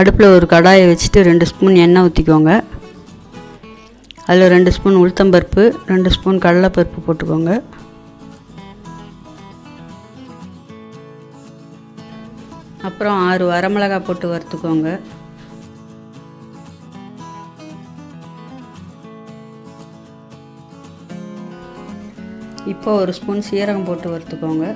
அடுப்பில் ஒரு கடாயை வச்சுட்டு ரெண்டு ஸ்பூன் எண்ணெய் ஊற்றிக்கோங்க. அதில் ரெண்டு ஸ்பூன் உளுத்தம்பருப்பு ரெண்டு ஸ்பூன் கடலைப்பருப்பு போட்டுக்கோங்க. அப்புறம் ஆறு வரமிளகாய் போட்டு வறுத்துக்கோங்க. இப்போ ஒரு ஸ்பூன் சீரகம் போட்டு வறுத்துக்கோங்க.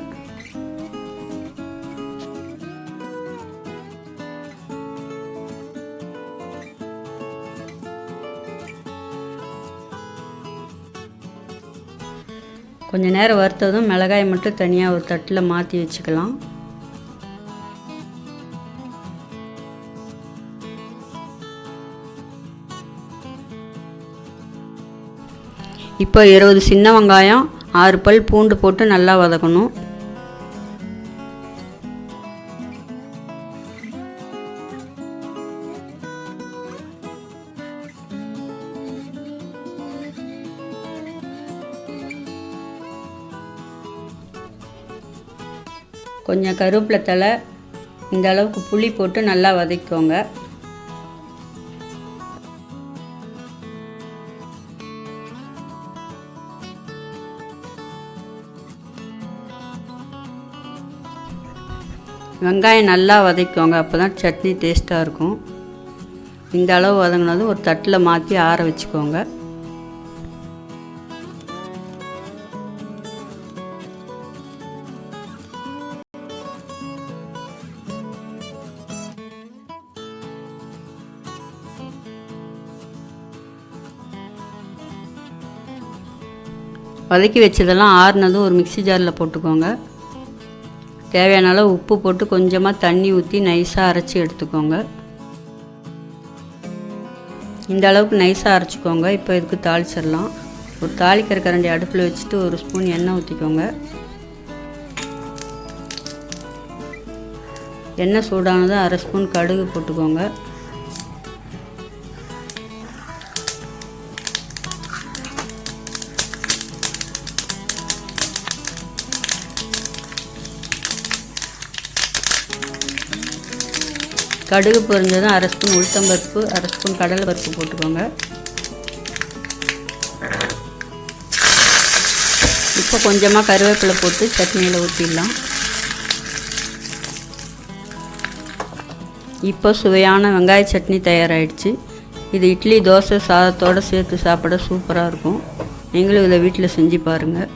கொஞ்சம் நேரம் வறுத்ததும் மிளகாயை மட்டும் தனியாக ஒரு தட்டில் மாற்றி வச்சுக்கலாம். இப்போ இருபது சின்ன வெங்காயம் ஆறு பல் பூண்டு போட்டு நல்லா வதக்கணும். கொஞ்சம் கருவேப்பிலை தலை இந்த அளவுக்கு புளி போட்டு நல்லா வதக்கிக்கோங்க. வெங்காயம் நல்லா வதக்கிக்கோங்க அப்போ தான் சட்னி டேஸ்ட்டாக இருக்கும். இந்த அளவு வதங்கினதும் ஒரு தட்டில் மாற்றி ஆற வச்சுக்கோங்க. வதக்கி வச்சதெல்லாம் ஆறுனதும் ஒரு மிக்ஸி ஜாரில் போட்டுக்கோங்க. தேவையான அளவு உப்பு போட்டு கொஞ்சமாக தண்ணி ஊற்றி நைஸாக அரைச்சி எடுத்துக்கோங்க. இந்த அளவுக்கு நைஸாக அரைச்சிக்கோங்க. இப்போ இதுக்கு தாளிச்சிடலாம். ஒரு தாளிக்கிற கரண்டி அடுப்பில் வச்சுட்டு ஒரு ஸ்பூன் எண்ணெய் ஊற்றிக்கோங்க எண்ணெய் சூடானதும் அரை ஸ்பூன் கடுகு போட்டுக்கோங்க. கடுகு பொருந்ததும் அரை ஸ்பூன் உளுத்தம்பருப்பு அரை ஸ்பூன் கடலை பருப்பு போட்டுக்கோங்க. இப்போ கொஞ்சமாக கருவேப்பிலை போட்டு சட்னியில் ஊற்றிடலாம் இப்போ சுவையான வெங்காய சட்னி தயாராகிடுச்சு இது இட்லி தோசை சாதத்தோடு சேர்த்து சாப்பிட சூப்பராக இருக்கும். நீங்களும் இதை வீட்டில் செஞ்சு பாருங்கள்